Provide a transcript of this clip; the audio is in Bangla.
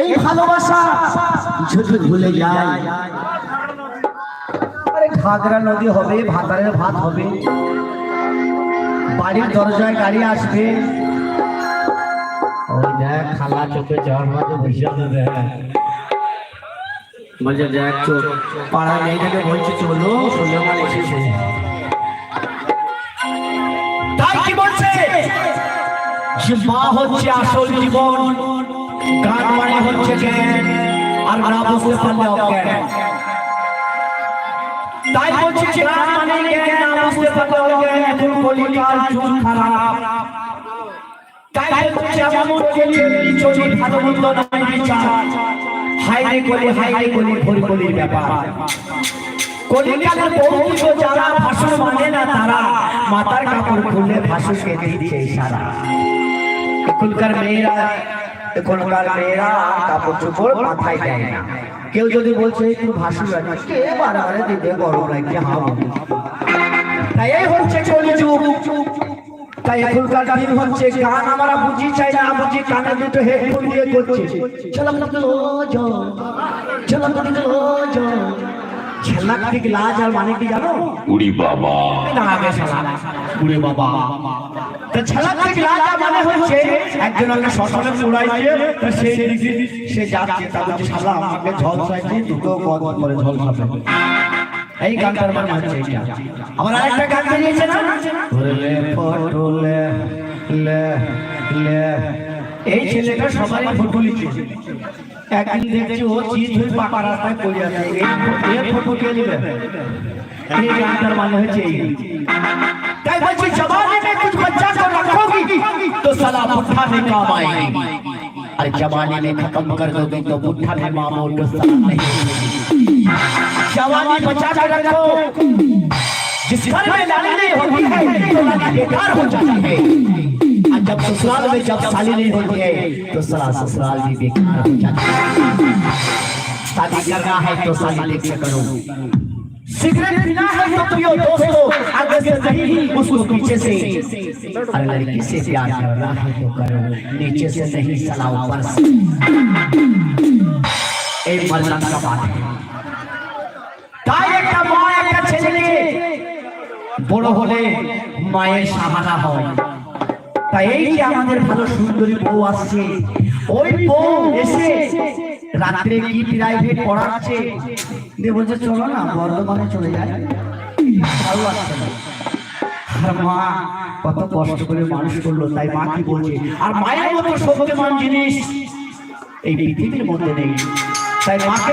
এই ভালোবাসা যদি ভুলে যায়। ঘাগরা নদী হবে ভাতারের ভাত হবে। বাড়ির দরজায় গাড়ি আসবে। ওই দেখ খালা চোখে যাওয়ার মাঝে বসে বলছে দেখ চোখ। পাড়া মেয়েটাকে বলছে চলো সুলেমান এসেছে। তাই কি বলছে? মা হচ্ছে আসল জীবন, গান মানে হচ্ছে জ্ঞান, আর না বুঝতে পারলে অজ্ঞান। তাই বলছে মানে মন চলি ভালো কলি কলি ভাষণ মানে তারা মাথার কাপড় খুলে ভাষণকে দিচ্ছে ইশারা। এখনকার মেয়েরা এখনকার মেয়েরা কাপড় চোপড় মাথায় দেয় না। কেউ যদি বলছে একটু বারবারে দিতে গরম লাগছে হা বলি তাই এই হচ্ছে কলিযুগ তাই এখনকার দিন হচ্ছে আমরা বুঝি চাই না বুঝি দিয়ে চলো চলো লাজ আর মানে কি জানো? উড়ি বাবা। উড়ে তো লাজ আর মানে হচ্ছে একজন একটা শ্মশানে পুরাইছে তো সেই দিকে সে যাচ্ছে তা বলছে শালা আমাকে ঝল দুটো করে ঝল এই গানটার মানে হচ্ছে এটা আমার আরেকটা গান বেরিয়েছে না? ওরে লে লে লে লে। এই ছেলেটা সবাই ফটো লিখছে। একদিন দেখছি ও চিজ হয়ে পাকা রাস্তায় পড়ে আছে এই এর ফটো কে নেবে এই গানটার মানে হচ্ছে এই তাই বলছি জবানে में कुछ बच्चा को रखोगी तो साला बुढ़ा में काम आएगी अरे जवानी में खत्म कर दोगे तो बुढ़ा में मामो तो साला नहीं जवानी बचा के रखो जिस घर में लाली नहीं होती है तो लाली बेकार हो जाती है और जब ससुराल में जब साली नहीं होती है तो साला ससुराल भी बेकार हो जाता है शादी करना है तो साली देख से करो सिगरेट पीना है तो पियो दोस्तों आगे से नहीं उसको पीछे से अरे लड़की से प्यार करना है तो करो नीचे से नहीं सला ऊपर से এই মর্যাদা का बात है তাই একটা মা একটা ছেলে বড় হলে মায়ের সাহারা হয় তাই আমাদের ভালো সুন্দরী বউ আসছে, ওই বউ এসে রাত্রে কি প্রাইভেট পড়াচ্ছে? দিয়ে বলছে, চলো না, বর্ধমানে চলে যায় ভালো না। আর কত কষ্ট করে মানুষ করল, তাই মা কি বলছে? আর মায়ের মতো সত্যমান জিনিস এই পৃথিবীর মধ্যে নেই। তাই মাকে